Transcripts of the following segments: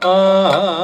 啊。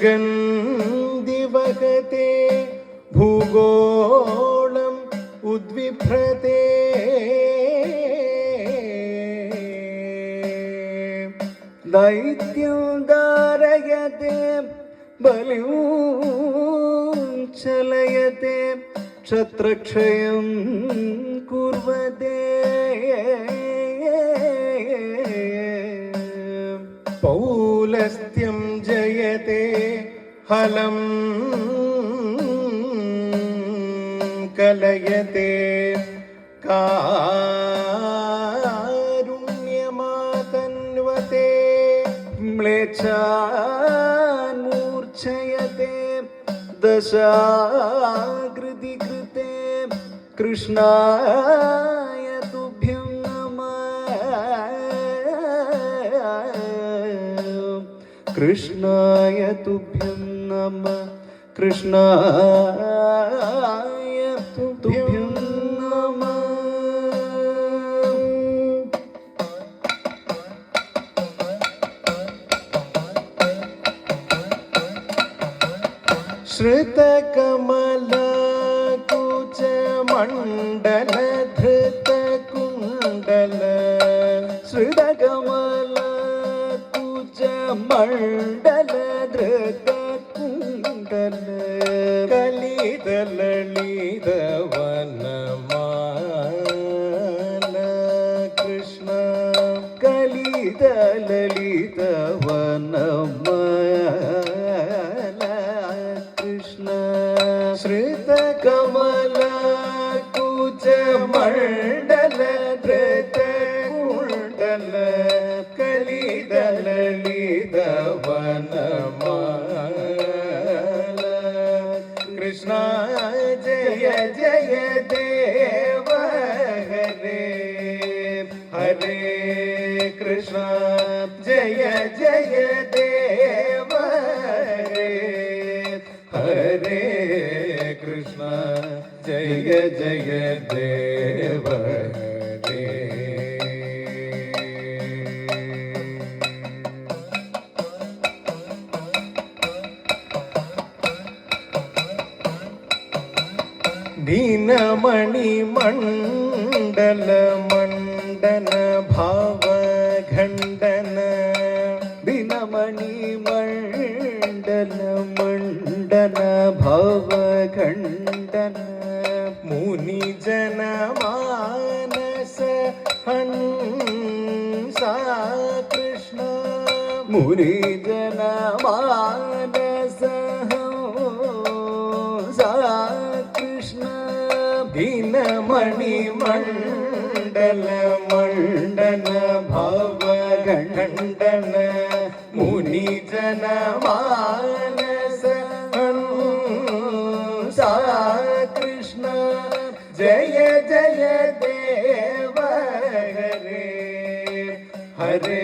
जगन्दिवगते भूगोळम् उद्विभ्रते दैत्यं दारयते बलिं चलयते क्षत्रक्षयं कुर्वते ഫലം കലയതേ. കാരുണ്യമാതന്വതേ. മ്ലേച്ഛാമൂർച്ഛയതേ. ദശാകൃതി കൃതേ കൃഷ്ണ कृष्णाय तुभ्यं नमः। कृष्णाय तुभ्यं नमः। श्रुतकमलकुचमण्डलधृतकुण्डल മണ്ഡല ദൃഗകുണ്ടല കലിതലളിതവനമാല കൃഷ്ണ மணி மண்டலம. ಗಂಡನ ಭವ ಗಂಡನ ಮುನಿ ಜನ ಮಾನಸ ಸಾ ಕೃಷ್ಣ ಜಯ ಜಯ ದೇವ ಹರೇ ಹರೇ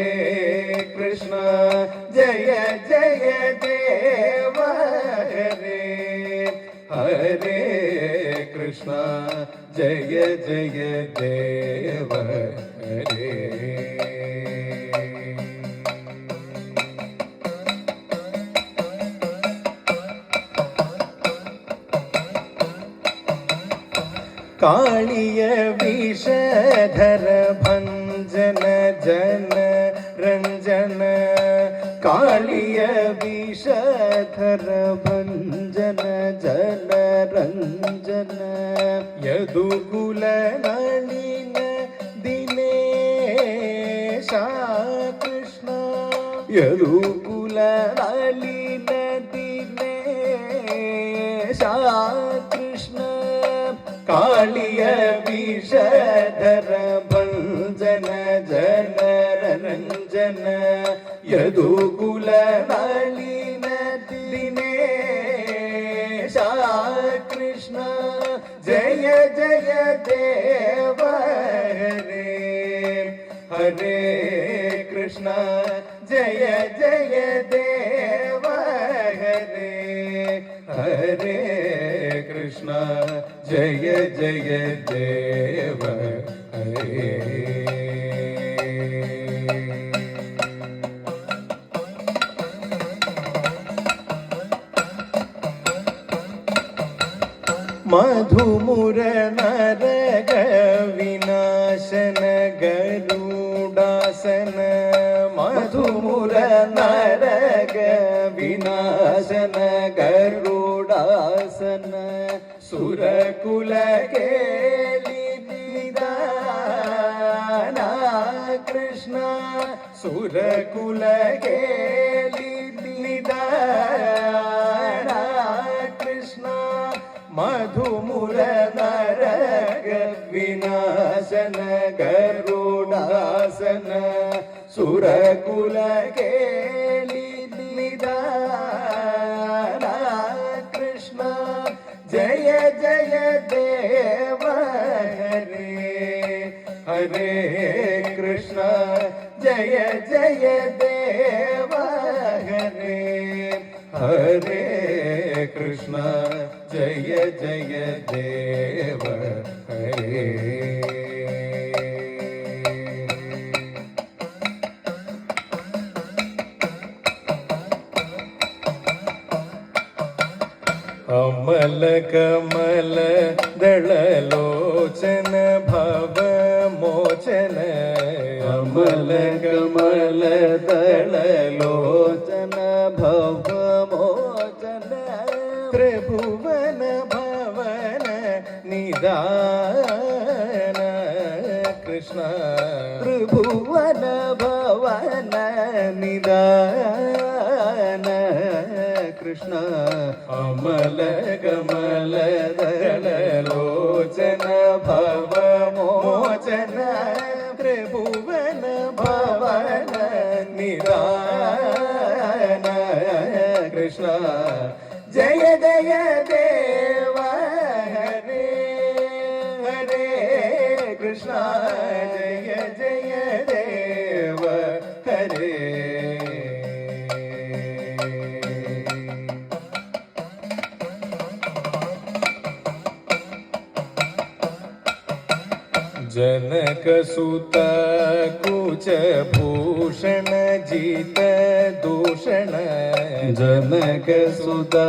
ಕೃಷ್ಣ ಜಯ ಜಯ ದೇವ ಹರೇ ಹರೇ ಕೃಷ್ಣ ಜಯ ಜಯ कालिय विषधर भंजन जन रंजन कालिय विषधर भञ्जन जन यदुकुल यदुकुलनलिन दिनेशा कृष्ण यदुकुलनलिन दिनेशा कालिय विषधर भञ्जन जन रञ्जन यदुकुलनलिन दिनेशा, कृष्ण, जय जय देव हरे हरे कृष्ण, जय जय देव हरे हरे कृष्ण। ജയ ജയ ദേവ ഹരേ മധുമുര നരക സുരകുല കേളി കൃഷ്ണ സുരകുല കേളി കൃഷ്ണ മധുമുര നരക ഗരുഡാസന സുരകുല ഹരേ കൃഷ്ണ ജയ ജയ ദേവ ഹരേ ഹരേ കൃഷ്ണ ജയ ജയ ദേവ ഹരേ അമല കമല कृष्ण अमल कमल भूषण। जनक सुदा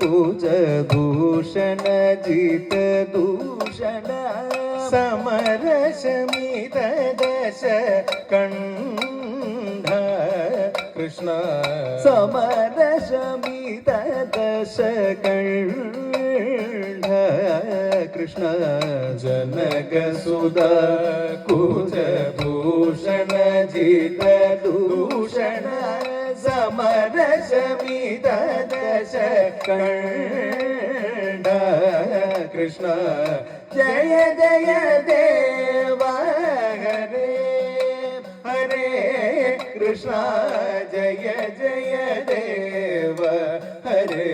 कुज भूषण, जीत दूषण। समरसमित दश कण्ठ कृष्ण। समर शमित दश कण्ठ कृष्ण। जनक सुदा कुज भूषण, जीत दूषण। സമരശമിത ദശ കണ്ട കൃഷ്ണ ജയ ജയ ദേവ ഹരേ ഹരേ കൃഷ്ണ ജയ ജയ ദേവ ഹരേ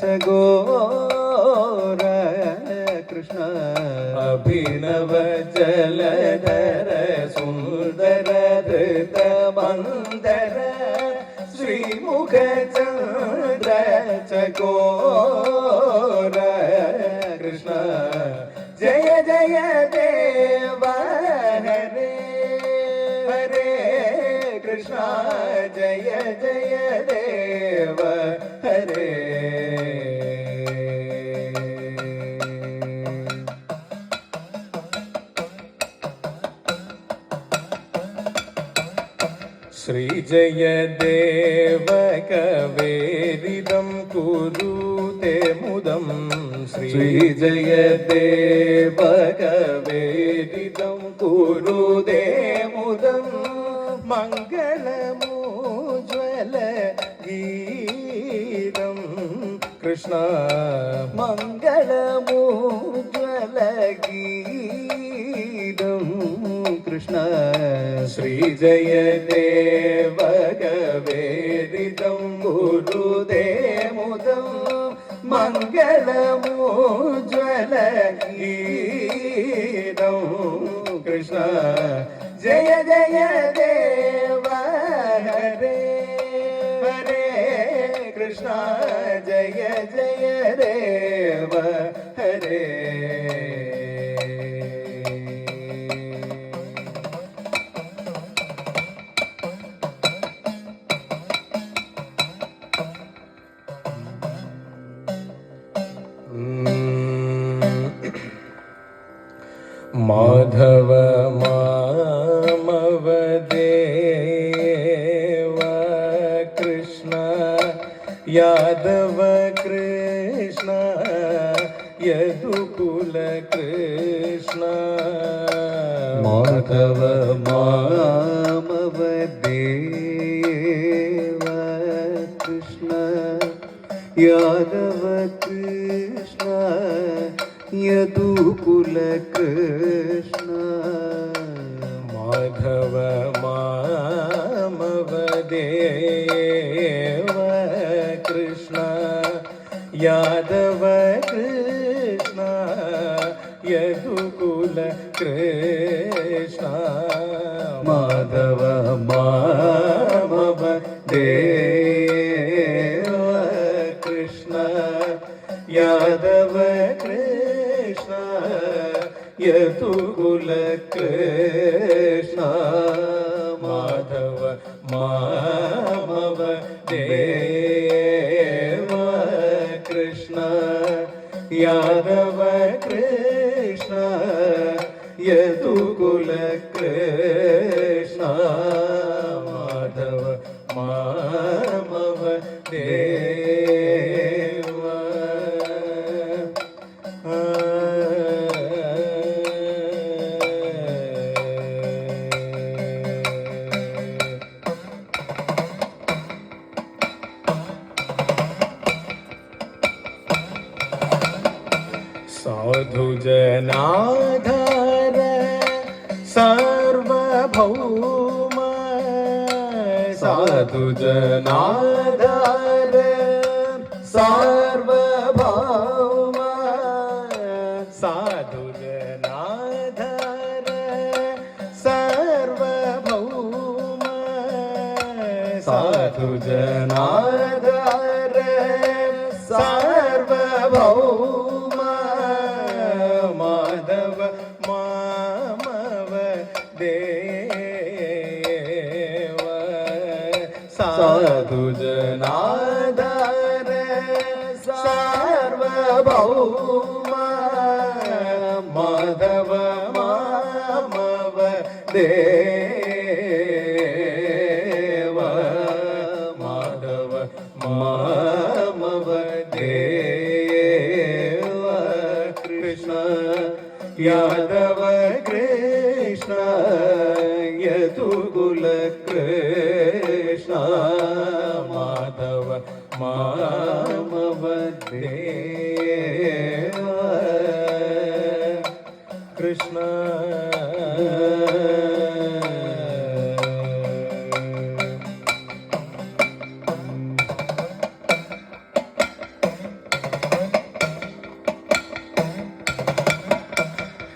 च गोर कृष्ण अभिनव जलधर सुन्दर धृतमन्दर श्रीमुख चन्द्र च गोर ശ്രീജയദേവ കവേരിതം കുരുതേ മുദം. ശ്രീജയദേവ കവേരിതം കുരുതേ മുദം. മംഗളമൂജ്വല ഗീതം. കൃഷ്ണ മംഗളമൂജ്വല ഗീതം. കൃഷ്ണ ശ്രീജയദേവ കവേരിതം ഗുരുദേമുദം മംഗളമൂജ്വല ഗീതം കൃഷ്ണ ജയ ജയ ദേവ ഹരേ ഹരേ കൃഷ്ണ ജയ ജയ ദേവ ദേവ കൃഷ്ണ യാദവ കൃഷ്ണ യദുകുല കൃഷ്ണ മാധവ भौम सदुजनाद கௌம மாதவ மாமவ தே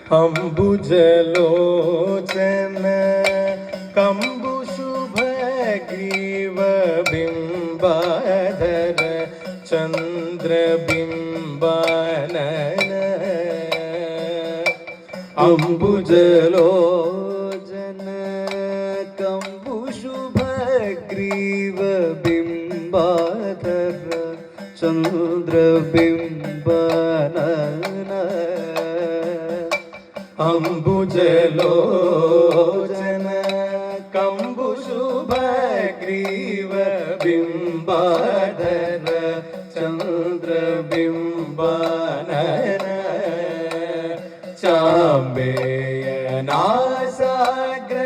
അംബുജലോചന കമ്പു ശുഭഗ്രീവ ബിംബാധര ചന്ദ്രബിംബാനന അംബുജലോചന കമ്പുശുഭഗ്രീവ ബിംബാധര ചന്ദ്രബിംബനന അംബുജലോചന കമ്പു ശുഭഗ്രീവ ബിംബാധര ചന്ദ്രബിംബാനന ചാമ്പേയനാസാഗ്ര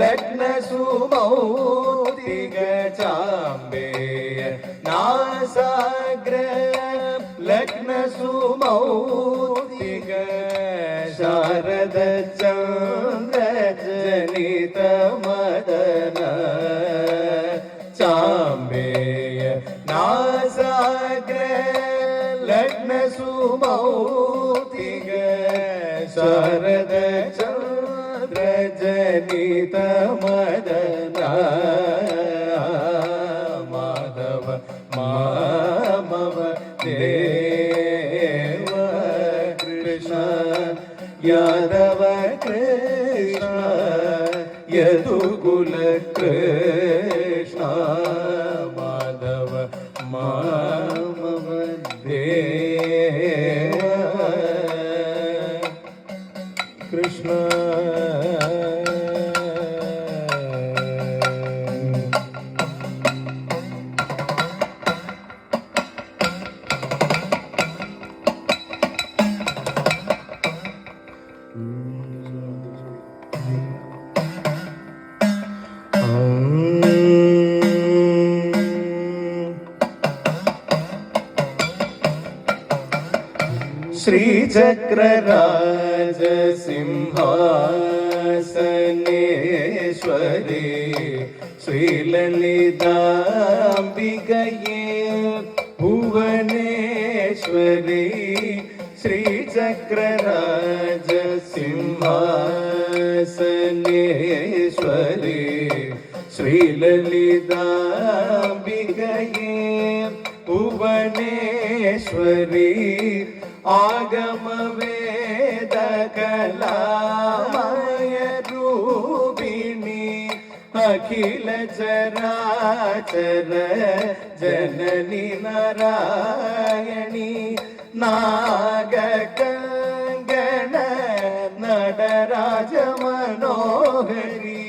ലഗ്ന സുമൗതിക ചാമ്പേയ നാസാഗ്ര ലഗ്ന സുമൗതിക शारद चन्द्र जनित मदन माधव मामव देव कृष्ण यादव कृष्ण यदुकुल कृष्ण ശ്രീചക്രരാജ സിംഹാസനേശ്വരി ശ്രീലളിതാംബികയേ ഭുവനേശ്വരി ശ്രീചക്രരാജ സിംഹാസനേശ്വരി ശ്രീലളിതാംബികയേ ഭുവനേശ്വരി ആഗമവേദ കലാമയ രൂപിണി അഖില ചരാചര ജനനി നാരായണി നാഗകങ്കണ നടരാജ മനോഹരി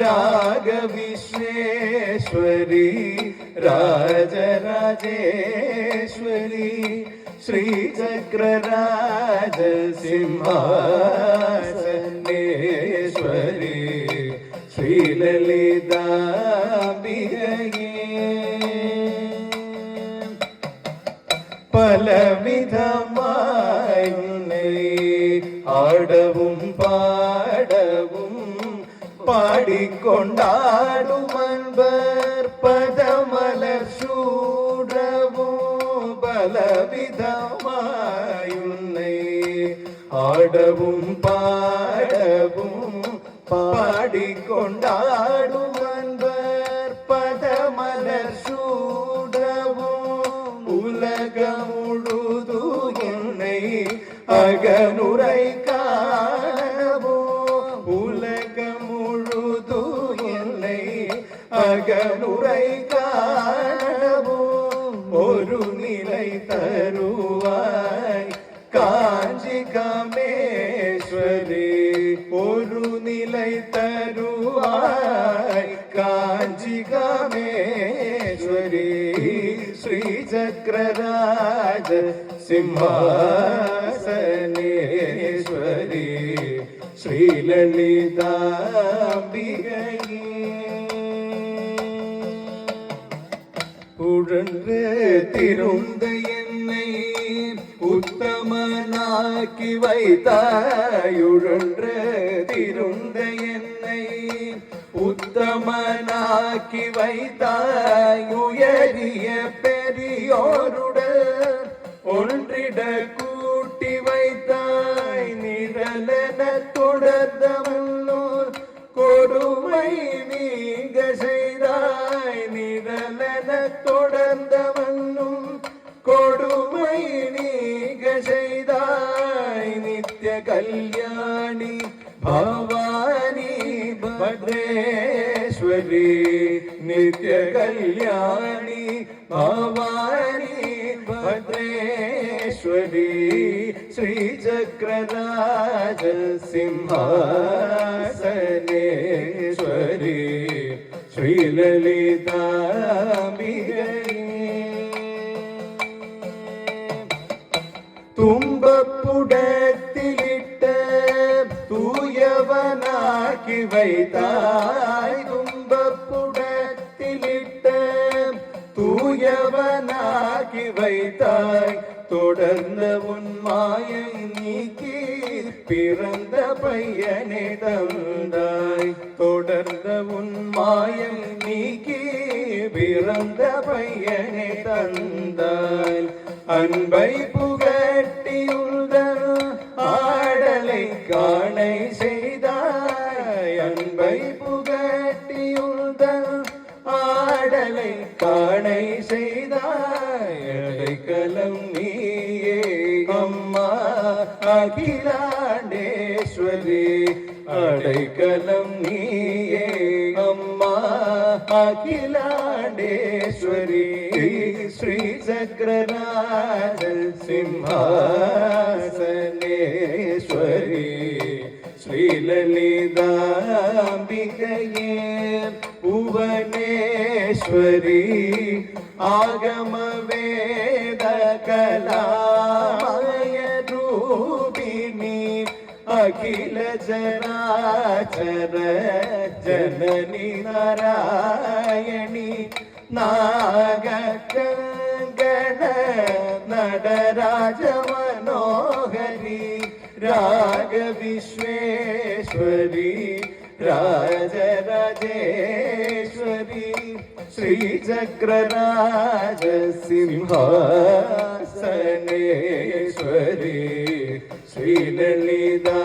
രാഗവിശ്വേശ്വരി രാജരാജേശ്വരി श्रीचक्रराज सिंहासनेश्वरी श्रीललिता பலவிதமாய் ஆடவும் பாடவும் பாடிக்கொண்டாடும் அன்பர் பதமலை விதமாயுன்னை ஆடவும் பாடவும் பாடிக்கொண்டாடும் அன்பர். பதமலர் சூடவும் உலகம் முழுது என்னை அகனு காஞ்சிகாமேஸ்வரி ஸ்ரீசக்கரராஜ சிம்மாசனேஸ்வரி ஸ்ரீலலிதாம்பிகையே. உழன்று திருந்த என்னை உத்தமனாக்கி வைத்தாயுழன்று திருந்த என்னை உத்தமனாக்கி வைத்தாய் உயரிய பெரியோருடன் ஒன்றிட கூட்டி வைத்தாய் நிற தொடர்ந்தவன்னோ கொடுமை நீங்க செய்தாய் நிழலென தொடர்ந்தவன்னும் ஆக்கி வைத்தாய் துன்பப்புடத்திலிட்ட தூயவனாக்கி வைத்தாய் தொடர்ந்த உன் மாயை நீக்கி பிறந்த பையனை தந்தாய் தொடர்ந்த உன் மாயை நீக்கி பிறந்த பையனை தந்தாய் அன்பை புகட்டியுள்ள ஆடலை காணை செய். அன்பை புகட்டியுள்ள ஆடலை காணை செய்தாய். அடைக்கலம் நீயே அம்மா அகிலாண்டேஸ்வரி. அடைக்கலம் நீயே அம்மா அகிலாண்டேஸ்வரி. ஸ்ரீ சக்கரராஜ சிம்ஹாசனேஸ்வரி ശ്രീലളിതാംബികയേ ഭുവനേശ്വരി ആഗമവേദ കലാമയ രൂപിണി അഖില ജനാചര ജനനി നാരായണി നാഗ നടരാജ മനോഹരി राग विश्वेश्वरी राजराजेश्वरी श्रीचक्रराजसिंहासनेश्वरी श्रीललिता